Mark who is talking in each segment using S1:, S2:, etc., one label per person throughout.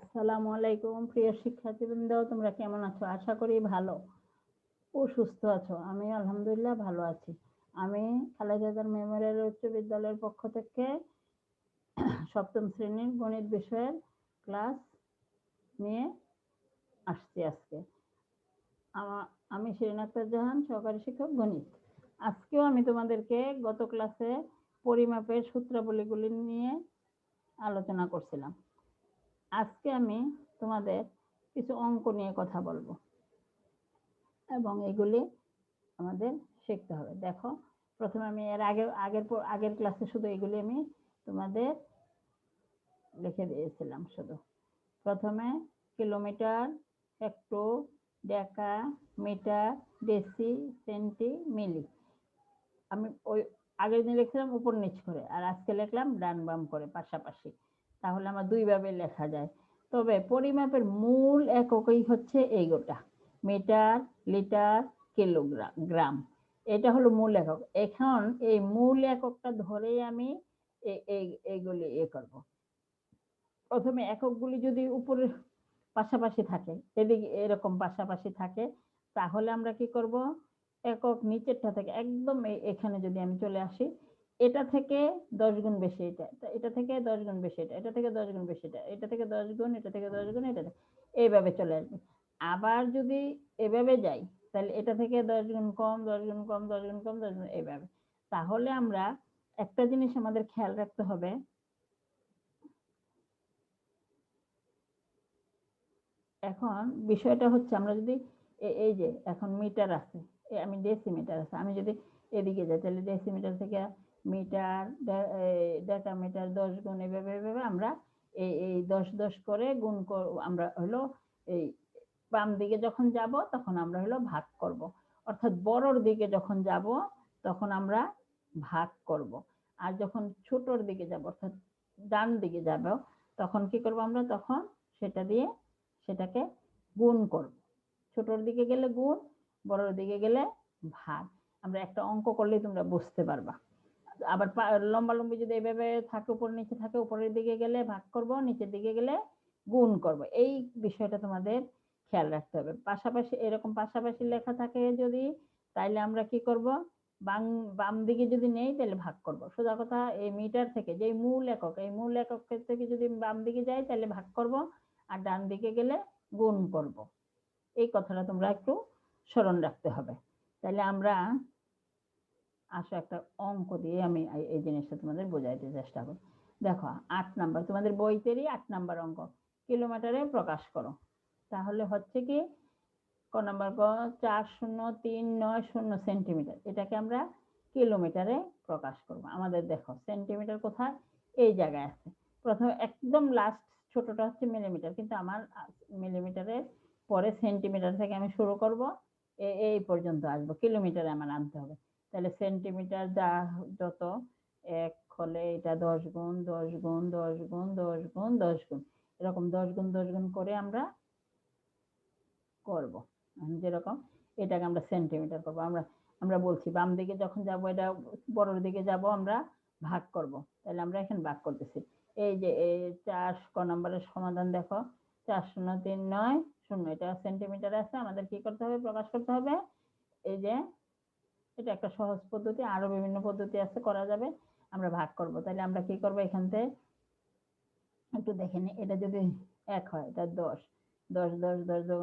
S1: আসসালামু আলাইকুম, প্রিয় শিক্ষার্থীবৃন্দ, তোমরা কেমন আছো? আশা করি ভালো ও সুস্থ আছো। আমি আলহামদুলিল্লাহ ভালো আছি। আমি খালেদাদার মেমোরিয়াল উচ্চ বিদ্যালয়ের পক্ষ থেকে সপ্তম শ্রেণির গণিত বিষয়ের ক্লাস নিয়ে আসছি আজকে। আমা- শিরিন আক্তার জাহান, সহকারী শিক্ষক গণিত। আজকেও আমি তোমাদেরকে গত ক্লাসে পরিমাপের সূত্রাবলীগুলি নিয়ে আলোচনা করছিলাম। আজকে আমি তোমাদের কিছু অঙ্ক নিয়ে কথা বলব। এবং এগুলি আমাদের শিখতে হবে। দেখো, প্রথমে আমি এর আগে, আগের পর- আগের ক্লাসে শুধু এগুলি আমি তোমাদের লিখে দিয়েছিলাম শুধু। প্রথমে kilometre hecto deca metre deci centi milli আমি ওই আগের দিন লিখছিলাম, উপর নিচ করে। আর আজকে লিখলাম, ডান বাম করে, পাশাপাশি। তাহলে আমার দুইভাবে লেখা যায়। তবে পরিমাপের মূল এককই হচ্ছে এই গোটা। Metre, litre, kilogram, gram. এটা হলো মূল একক। এখন এই মূল এককটা ধরেই আমি এ- এই এইগুলি ইয়ে করব। প্রথমে এককগুলি যদি উপরে পাশাপাশি থাকে, এদিকে এরকম পাশাপাশি থাকে, তাহলে আমরা কি করব? একক নিচেরটা থেকে একদম এখানে যদি আমি চলে আসি এটা থেকে দশ গুণ বেশি এটা এটা থেকে দশ গুণ বেশি এটা এটা থেকে দশ গুণ বেশি এটা এটা থেকে দশ গুণ, এটা থেকে দশ গুণ, এটা এইভাবে চলে আসবে। আবার যদি এভাবে যাই, তাহলে এটা থেকে দশ গুণ কম, দশ গুণ কম, দশ গুণ কম, দশ গুণ এইভাবে। তাহলে আমরা একটা জিনিস আমাদের খেয়াল রাখতে হবে। এখন বিষয়টা হচ্ছে আমরা যদি এই যে এখন মিটার আছে আমি ডেসিমিটার আছে, আমি যদি এদিকে যাই, তাহলে ডেসিমিটার থেকে মিটার ডেটা মিটার দশ গুণ এভাবে এভাবে আমরা এই এই দশ দশ করে গুণ আমরা হলো এই বাম দিকে যখন যাব তখন আমরা হলো ভাগ করব। অর্থাৎ বড়র দিকে যখন যাব তখন আমরা ভাগ করব। আর যখন ছোটর দিকে যাব, অর্থাৎ ডান দিকে যাব, তখন কি করব আমরা? তখন সেটা দিয়ে সেটাকে গুণ করব। ছোটর দিকে গেলে গুণ, বড়র দিকে গেলে ভাগ। আমরা একটা অঙ্ক করলেই তোমরা বুঝতে পারবা। আবার লম্বা লম্বি যদি এভাবে থাকে, উপর নিচে থাকে, উপরের দিকে গেলে ভাগ করব, নিচের দিকে গেলে গুণ করব। এই বিষয়টা তোমাদের খেয়াল রাখতে হবে। পাশাপাশি, এরকম পাশাপাশি লেখা থাকে যদি, তাইলে আমরা কি করব? বাম বাম দিকে যদি নেই তাহলে ভাগ করব। সোজা কথা, এই মিটার থেকে যে মূল একক, এই মূল একক থেকে যদি বাম দিকে যাই তাহলে ভাগ করব, আর ডান দিকে গেলে গুণ করব। এই কথাটা তোমরা একটু স্মরণ রাখতে হবে। তাহলে আমরা আসো একটা অঙ্ক দিয়ে আমি এই- জিনিসটা তোমাদের বোঝাইতে চেষ্টা করি। দেখো, আট নাম্বার, তোমাদের বইতেরই আট নাম্বার অঙ্ক। কিলোমিটারে প্রকাশ করো। তাহলে হচ্ছে কি, ক নাম্বার ক চার, শূন্য, তিন, নয়, শূন্য সেন্টিমিটার। এটাকে আমরা কিলোমিটারে প্রকাশ করব। আমাদের দেখো, সেন্টিমিটার কোথায়? এই জায়গায় আছে। প্রথমে একদম লাস্ট ছোটটা হচ্ছে মিলিমিটার কিন্তু আমার মিলিমিটারের পরে সেন্টিমিটার থেকে আমি শুরু করব। এই পর্যন্ত আসব। কিলোমিটারে আমার আনতে হবে। তাহলে সেন্টিমিটার যা যত, এক হলে এটা দশ গুণ দশ গুণ দশ গুণ দশ গুণ দশ গুণ, এরকম দশ গুণ দশ গুণ করে আমরা করব। যেরকম এটাকে আমরা সেন্টিমিটার করব। আমরা আমরা বলছি বাম দিকে যখন যাব, এটা বড়র দিকে যাব, আমরা ভাগ করব। তাহলে আমরা এখানে ভাগ করতেছি। এই যে এই চার ক নম্বরের সমাধান দেখো, চার শূন্য তিন নয়, শূন্য। এটা সেন্টিমিটার আছে, আমাদের কি করতে হবে? প্রকাশ করতে হবে। এই যে এটা একটা সহজ পদ্ধতি, আরও বিভিন্ন পদ্ধতি আছে, করা যাবে। আমরা ভাগ করব। তাহলে আমরা কি করব এখান থেকে? একটু দেখে নিই এটা যদি এক হয় এটা দশ। দশ দশ দশ দশ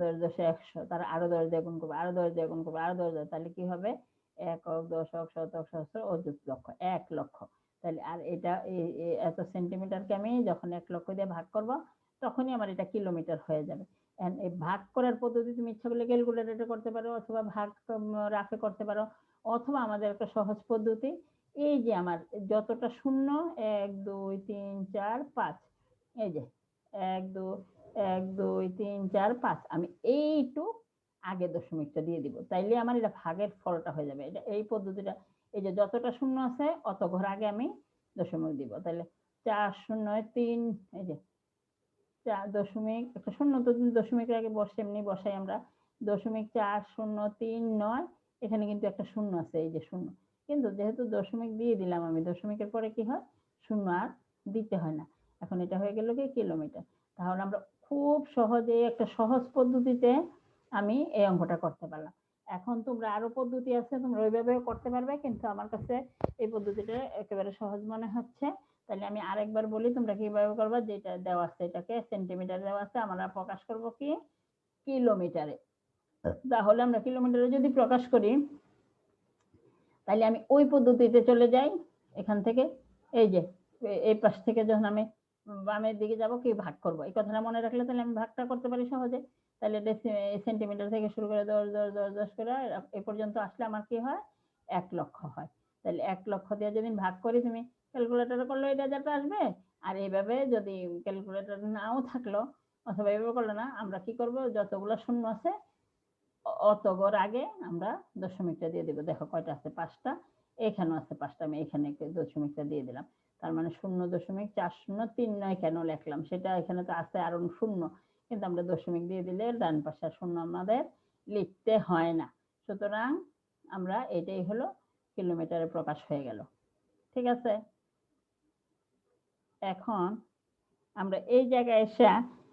S1: দশ, দশে, একশো। তার আরও দশ দিয়ে গুণ করব, আরও দশ দিয়ে গুণ করব, আরও দশ দিয়ে তাহলে কি হবে? এক হোক দশ একক, দশক, শতক, সহস্র, অযুত লক্ষ, এক লক্ষ। তাহলে আর এটা এত সেন্টিমিটারকে আমি যখন এক লক্ষ দিয়ে ভাগ করব তখনই আমার এটা কিলোমিটার হয়ে যাবে। এই ভাগ করার পদ্ধতি তুমি ইচ্ছা করলে ক্যালকুলেটরে করতে পারো অথবা ভাগ রাফে করতে পারো। অথবা আমাদের একটা সহজ পদ্ধতি, এই যে আমার যতটা শূন্য, এক, দুই, তিন, চার, পাঁচ, এই যে, এক, দু, এক, দুই, তিন, চার, পাঁচ, আমি এইটু আগে দশমিকটা দিয়ে দিব। তাইলে আমার এটা ভাগের ফলটা হয়ে যাবে। এটা, এই পদ্ধতিটা, এই যে যতটা শূন্য আছে, অত ঘর আগে আমি দশমিক দিব। তাহলে চার, শূন্য, তিন, এই যে চার দশমিক একটা শূন্য তো দশমিকের আগে বসে, এমনি বসাই আমরা। দশমিক চার শূন্য তিন নয়, এখানে কিন্তু একটা শূন্য আছে, এই যে শূন্য। কিন্তু যেহেতু দশমিক দিয়ে দিলাম আমি, দশমিকের পরে কি হয়? শূন্য আর দিতে হয় না। এখন এটা হয়ে গেল কি? কিলোমিটার। তাহলে আমরা খুব সহজে একটা সহজ পদ্ধতিতে আমি এই অঙ্কটা করতে পারলাম। এখন তোমরা আরও পদ্ধতি আছে, তোমরা ওইভাবেও করতে পারবে, কিন্তু আমার কাছে এই পদ্ধতিটা একেবারে সহজ মনে হচ্ছে। তাহলে আমি আরেকবার বলি তোমরা কীভাবে করবা? যেটা দেওয়া আছে এটাকে সেন্টিমিটার দেওয়া আছে আমরা প্রকাশ করব কি? কিলোমিটারে। তাহলে আমরা কিলোমিটারে যদি প্রকাশ করি তাহলে আমি ওই পদ্ধতিতে চলে যাই এখান থেকে। এই যে এই পাশ থেকে যখন আমি বামের দিকে যাব কি ভাগ করব? এই কথাটা মনে রাখলে তাহলে আমি ভাগটা করতে পারি সহজে। তাহলে সেন্টিমিটার থেকে শুরু করে দশ দশ দশ দশ করে এ পর্যন্ত আসলে আমার কি হয়? এক লক্ষ হয়। তাহলে এক লক্ষ দিয়ে যদি ভাগ করি তুমি ক্যালকুলেটর করলে এই রেজাল্ট আসবে। আর এইভাবে যদি ক্যালকুলেটর নাও থাকল, অথবা এইভাবে করল না, আমরা কি করব? যতগুলো শূন্য আছে অতগর আগে আমরা দশমিকটা দিয়ে দেবো। দেখো কয়টা আছে? পাঁচটা। এখানেও আছে পাঁচটা, আমি এখানে দশমিকটা দিয়ে দিলাম। তার মানে শূন্য দশমিক, চার শূন্য, তিন নয় কেন লিখলাম? সেটা এখানে তো আছে, আরও শূন্য। কিন্তু আমরা দশমিক দিয়ে দিলে ডান পাশে শূন্য আমাদের লিখতে হয় না। সুতরাং আমরা এটাই হলো কিলোমিটারে প্রকাশ হয়ে গেল। ঠিক আছে? এখন আমরা এই জায়গায় এসে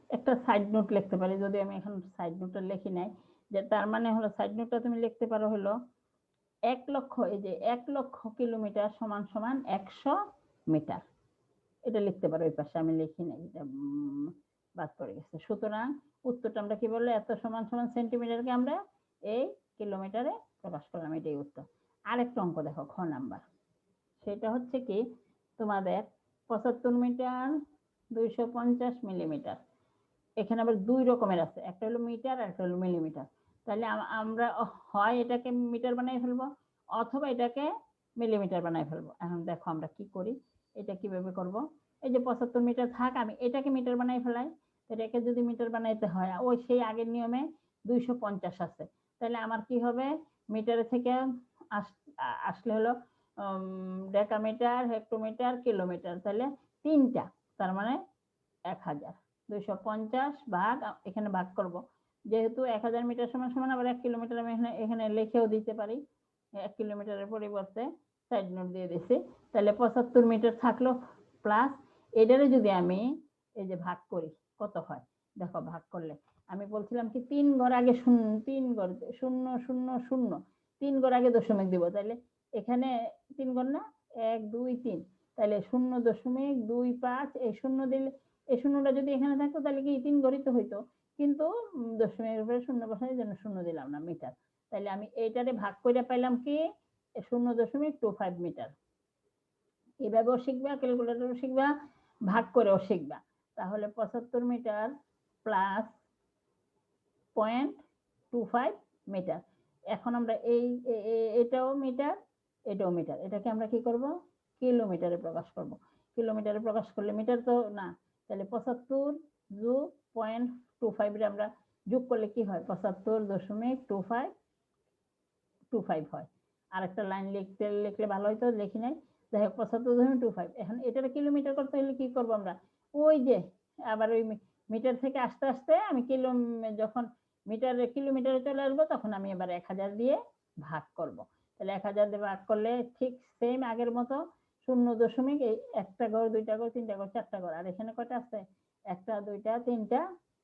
S1: একটা সাইড নোট লিখতে পারি, যদি আমি এখন সাইড নোটটা লিখি নাই, যে তার মানে হলো সাইড নোটটা তুমি লিখতে পারো হলো এক লক্ষ, এই যে এক লক্ষ কিলোমিটার সমান সমান একশো মিটার। এটা লিখতে পারো, ওই পাশে আমি লিখি নাই, এটা বাদ পড়ে গেছে। সুতরাং উত্তরটা আমরা কি বলল, এত সমান সমান সেন্টিমিটারকে আমরা এই কিলোমিটারে প্রকাশ করলাম, এটাই উত্তর। আরেকটা অঙ্ক দেখো, খ নাম্বার। সেটা হচ্ছে কি, তোমাদের পঁচাত্তর মিটার, দুইশো পঞ্চাশ মিলিমিটার। এখানে আবার দুই রকমের আছে, একটা হলো মিটার আর একটা হলো মিলিমিটার। তাহলে আমরা হয় এটাকে মিটার বানাই ফেলব, অথবা এটাকে মিলিমিটার বানাই ফেলব। এখন দেখো আমরা কি করি, এটা কীভাবে করব? এই যে পঁচাত্তর মিটার থাক, আমি এটাকে মিটার বানাই ফেলাই। এটাকে যদি মিটার বানাইতে হয় ওই সেই আগের নিয়মে দুইশো পঞ্চাশ আছে। তাহলে আমার কি হবে? মিটারে থেকে আস- আসলে হলো ডেকামিটার হেক্টোমিটার কিলোমিটার তাহলে তিনটা, তার মানে এক হাজার। দুইশো পঞ্চাশ ভাগ এখানে ভাগ করব। যেহেতু এক হাজার মিটার সমান সমান, আবার এক কিলোমিটার আমি এখানে এখানে লিখেও দিতে পারি। এক কিলোমিটারের পরিবর্তে সাইড নোট দিয়ে দিছি। তাহলে পঁচাত্তর মিটার থাকল প্লাস এটারে যদি আমি এই যে ভাগ করি, কত হয়? দেখো, ভাগ করলে। আমি বলছিলাম কি, তিন ঘর আগে শূন্য, তিন ঘর, শূন্য শূন্য শূন্য, তিন ঘর আগে দশমিক দিব। তাহলে এখানে তিন ঘর না? এক, দুই, তিন। তাহলে শূন্য দশমিক দুই পাঁচ, এই শূন্য দিলে, এই শূন্যটা যদি এখানে থাকতো তাহলে কি তিন ঘরই তো হইতো? কিন্তু দশমিকের উপরে শূন্য বসানোর জন্য শূন্য দিলাম না মিটার। তাহলে আমি এইটারে ভাগ করে পাইলাম কি? শূন্য দশমিক টু ফাইভ মিটার। এভাবেও শিখবা, ক্যালকুলেটরও শিখবা, ভাগ করেও শিখবা। তাহলে পঁচাত্তর metre plus point two five metre. এখন আমরা এই এটাও মিটার এটাও মিটার এটাকে আমরা কি করব? কিলোমিটারে প্রকাশ করব। কিলোমিটারে প্রকাশ করলে মিটার তো না। তাহলে পঁচাত্তর যোগ পয়েন্ট টু ফাইভ আমরা যোগ করলে কি হয়? পঁচাত্তর দশমিক টু ফাইভ টু ফাইভ হয়। আরেকটা লাইন লিখতে লিখলে ভালো হয়তো লিখি নাই। যাই হোক, পঁচাত্তর দশমিক টু ফাইভ। এখন এটার কিলোমিটার করতে হলে কি করব আমরা? ওই যে, আবার ওই মিটার থেকে আস্তে আস্তে আমি কিলো যখন মিটারে, কিলোমিটারে চলে আসব, তখন আমি এবার এক হাজার দিয়ে ভাগ করব। তাহলে এক হাজার দিয়ে ভাগ করলে ঠিক সেম আগের মতো শূন্য দশমিক এই একটা ঘর, দুইটা ঘর, তিনটা ঘর, চারটা ঘর। আর এখানে কয়টা আছে? একটা, দুইটা, তিনটা,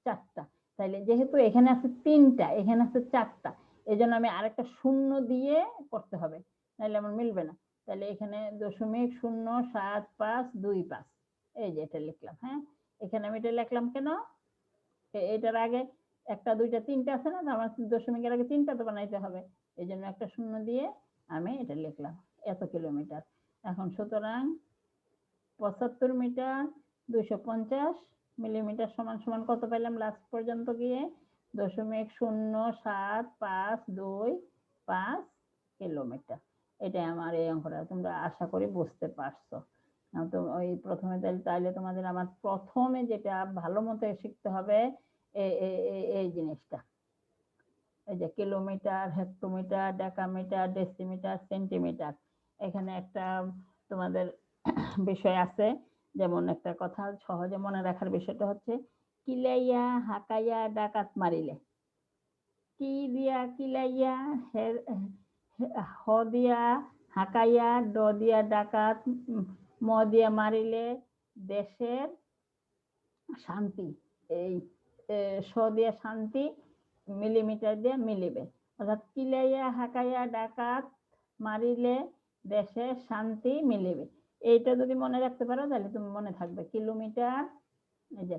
S1: চারটা। তাইলে যেহেতু এখানে আছে তিনটা, এখানে আছে চারটা এই জন্য আমি আরেকটা শূন্য দিয়ে করতে হবে। নাহলে আমার মিলবে না। তাহলে এখানে দশমিক শূন্য সাত পাঁচ দুই পাঁচ। এই যে এটা লিখলাম হ্যাঁ? এখানে আমি এটা লিখলাম কেন? এটার আগে একটা, দুইটা, তিনটা আছে না? আমার দশমিকের আগে তিনটা তো বানাইতে হবে। এই জন্য একটা শূন্য দিয়ে আমি এটা লিখলাম, এত কিলোমিটার। এখন সুতরাং পঁচাত্তর মিটার দুশো পঞ্চাশ মিলিমিটার সমান সমান কত পেলাম লাস্ট পর্যন্ত গিয়ে? দশমিক শূন্য সাত পাঁচ দুই পাঁচ কিলোমিটার। এটাই আমার এই অঙ্কটা, তোমরা আশা করি বুঝতে পারছ। তো ওই প্রথমে তাইলে তাইলে তোমাদের আমার প্রথমে যেটা ভালো মতো শিখতে হবে এই জিনিসটা। এই যে kilometre, hectometre, decametre, decimetre, centimetre, এখানে একটা তোমাদের বিষয় আছে। যেমন একটা কথা সহজে মনে রাখার বিষয়টা হচ্ছে, কিলাইয়া, হাকাইয়া, ডাকাত মারিলে। কি দিয়া কিলাইয়া, হে- দিয়া হাকাইয়া, ড দিয়া ডাকাত, ম দিয়া মারিলে দেশের শান্তি, এই শ দিয়ে শান্তি মিলিমিটার দিয়ে মিলিবে। অর্থাৎ কিলাইয়া, হাকাইয়া, ডাকাত, মারিলে দেশে শান্তি মিলিবে। এইটা যদি মনে রাখতে পারো, তাহলে তুমি মনে থাকবে। কিলোমিটার, এই যে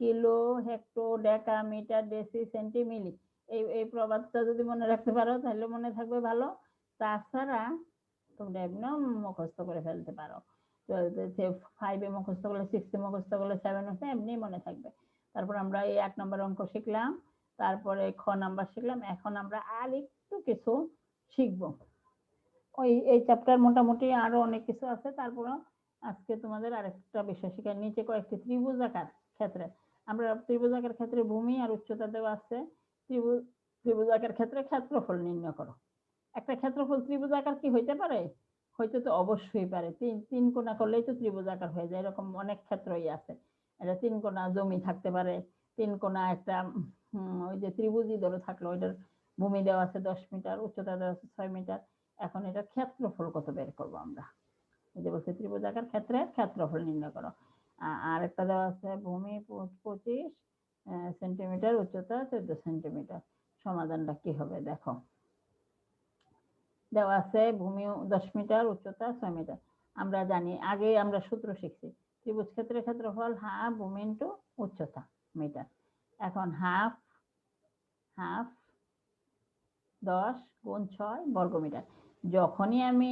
S1: kilo, hecto deca metre deci centi milli এই এই প্রবাদটা যদি মনে রাখতে পারো, তাহলে মনে থাকবে ভালো। তাছাড়া তোমরা এমনিও মুখস্থ করে ফেলতে পারো। ফাইভে মুখস্থ করলে সিক্সে মুখস্থ করলে সেভেন হচ্ছে এমনি মনে থাকবে। তারপর আমরা এই এক নম্বর অঙ্ক শিখলাম। তারপরে খ নাম্বার শিখলাম। এখন আমরা আর একটু কিছু শিখব। ওই, এই চ্যাপ্টার মোটামুটি আরও অনেক কিছু আছে। তারপরে আজকে তোমাদের আরেকটা বিষয় শেখার নিচে কয়েকটি ত্রিভুজাকার ক্ষেত্রে। আমরা ত্রিভুজাকার ক্ষেত্রে ভূমি আর উচ্চতা দেওয়া আছে। ত্রিভুজ ত্রিভুজাকার ক্ষেত্রে ক্ষেত্রফল নির্ণয় করো। একটা ক্ষেত্রফল ত্রিভুজাকার কি হইতে পারে? হইতে তো অবশ্যই পারে। তিন তিন কোণা করলেই তো ত্রিভুজাকার হয়ে যায়। এরকম অনেক ক্ষেত্রই আছে। এটা তিন কোণা জমি থাকতে পারে। তিন কোণা একটা ওই যে ত্রিভুজই ধরে থাকল, ওইটার ভূমি দেওয়া আছে দশ মিটার, উচ্চতা দেওয়া আছে ছয় মিটার। এখন এটা ক্ষেত্রফল কত বের করব আমরা? এই যে বলছে ত্রিভুজাকার ক্ষেত্রে ক্ষেত্রফল নির্ণয় করো। আর একটা দেওয়া আছে ভূমি পঁচিশ সেন্টিমিটার, উচ্চতা চোদ্দ সেন্টিমিটার। সমাধানটা কি হবে দেখো। দেওয়া আছে ভূমি দশ মিটার, উচ্চতা ছয় মিটার। আমরা জানি, আগে আমরা সূত্র শিখছি। ত্রিভুজ ক্ষেত্রের ক্ষেত্রফল হা, ভূমি ইন্টু উচ্চতা মিটার। এখন হাফ হাফ দশ গুণ ছয় বর্গমিটার। যখনই আমি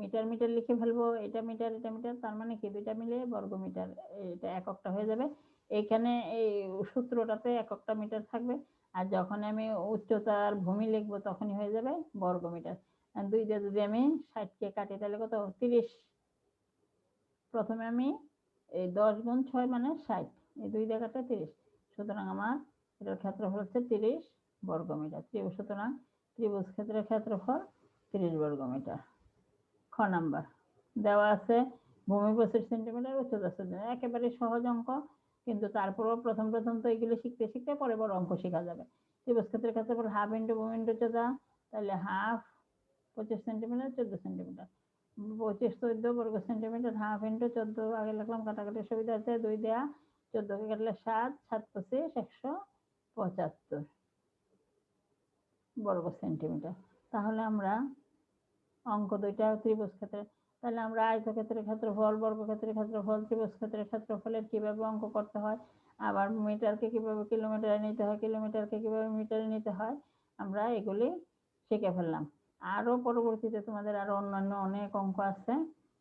S1: মিটার মিটার লিখে ফেলব, এটা মিটার এটা মিটার, তার মানে কি? দুইটা মিলে বর্গমিটার, এটা এককটা হয়ে যাবে। এইখানে এই সূত্রটাতে এককটা মিটার থাকবে। আর যখন আমি উচ্চতার ভূমি লিখব, তখনই হয়ে যাবে বর্গমিটার। আর দুই দিয়ে যদি আমি ষাটকে কাটি, তাহলে কত? তিরিশ। প্রথমে আমি এই দশ গুণ ছয় মানে ষাট। এই দুই জায়গাটা তিরিশ। সুতরাং আমার এটার ক্ষেত্রফল হচ্ছে তিরিশ বর্গমিটার। ত্রিভুজ সুতরাং ত্রিভুজ ক্ষেত্রের ক্ষেত্রফল তিরিশ বর্গমিটার। খ নাম্বার। দেওয়া আছে ভূমি পঁচিশ সেন্টিমিটার উচ্চতা সেন্টিমিটার একেবারে সহজ অঙ্ক, কিন্তু তারপরেও প্রথম প্রথম তো এগুলো শিখতে শিখতে পরে বড় অঙ্ক শেখা যাবে। ত্রিভুজ ক্ষেত্রের ক্ষেত্রফল হাফ ইন্টু ভূমি ইন্টু উচ্চতা, তাহলে হাফ পঁচিশ সেন্টিমিটার চোদ্দ সেন্টিমিটার পঁচিশ, চোদ্দ বর্গ সেন্টিমিটার হাফ ইন্টু চোদ্দ, আগে লিখলাম, কাটাকাটি সুবিধা আছে, দুই দেয়া। চোদ্দকে কাটলে সাত সাত পঁচিশ, একশো পঁচাত্তর। বর্গ সেন্টিমিটার। তাহলে আমরা অঙ্ক দুইটা ত্রিভুজ ক্ষেত্রে তাহলে আমরা আয়তক্ষেত্রের ক্ষেত্রফল, বর্গক্ষেত্রের ক্ষেত্রফল, ত্রিভুজ ক্ষেত্রের ক্ষেত্রফলের কীভাবে অঙ্ক করতে হয়, আবার মিটারকে কীভাবে কিলোমিটারে নিতে হয়, কিলোমিটারকে কীভাবে মিটারে নিতে হয়, আমরা এগুলি শিখে ফেললাম। আরও পরবর্তীতে তোমাদের আরও অন্যান্য অনেক অঙ্ক আছে,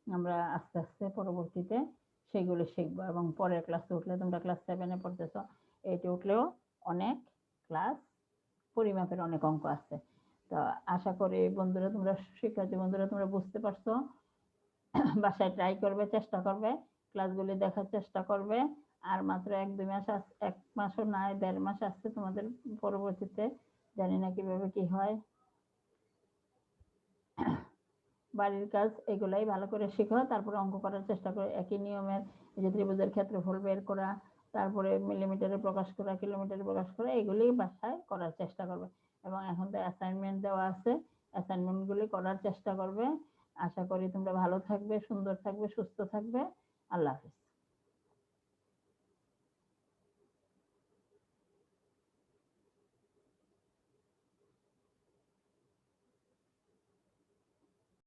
S1: আমরা আস্তে আস্তে পরবর্তীতে সেগুলি শিখব এবং পরের ক্লাসে উঠলে তোমরা ক্লাস সেভেনে পড়তেছো, এইটে উঠলেও অনেক ক্লাস পরিমাপের অনেক অঙ্ক আছে। তো আশা করি বন্ধুরা তোমরা, শিক্ষার্থী বন্ধুরা তোমরা বুঝতে পারছ। বাসায় ট্রাই করবে, চেষ্টা করবে ক্লাসগুলি দেখার চেষ্টা করবে। আর মাত্র এক, দুই মাস এক মাসও নয় দেড় মাস আসছে তোমাদের পরবর্তীতে। জানি না কীভাবে কি হয়। বাড়ির কাজ এগুলাই ভালো করে শিখো, তারপরে অঙ্ক করার চেষ্টা করো। একই নিয়মের যে ত্রিভুজের ক্ষেত্রফল বের করা, তারপরে মিলিমিটারে প্রকাশ করা কিলোমিটারে প্রকাশ করা, এগুলি বাসায় করার চেষ্টা করবে। এবং এখন তো অ্যাসাইনমেন্ট দেওয়া আছে অ্যাসাইনমেন্টগুলি করার চেষ্টা করবে। আশা করি তোমরা ভালো থাকবে, সুন্দর থাকবে, সুস্থ থাকবে। আল্লাহ হাফিজ।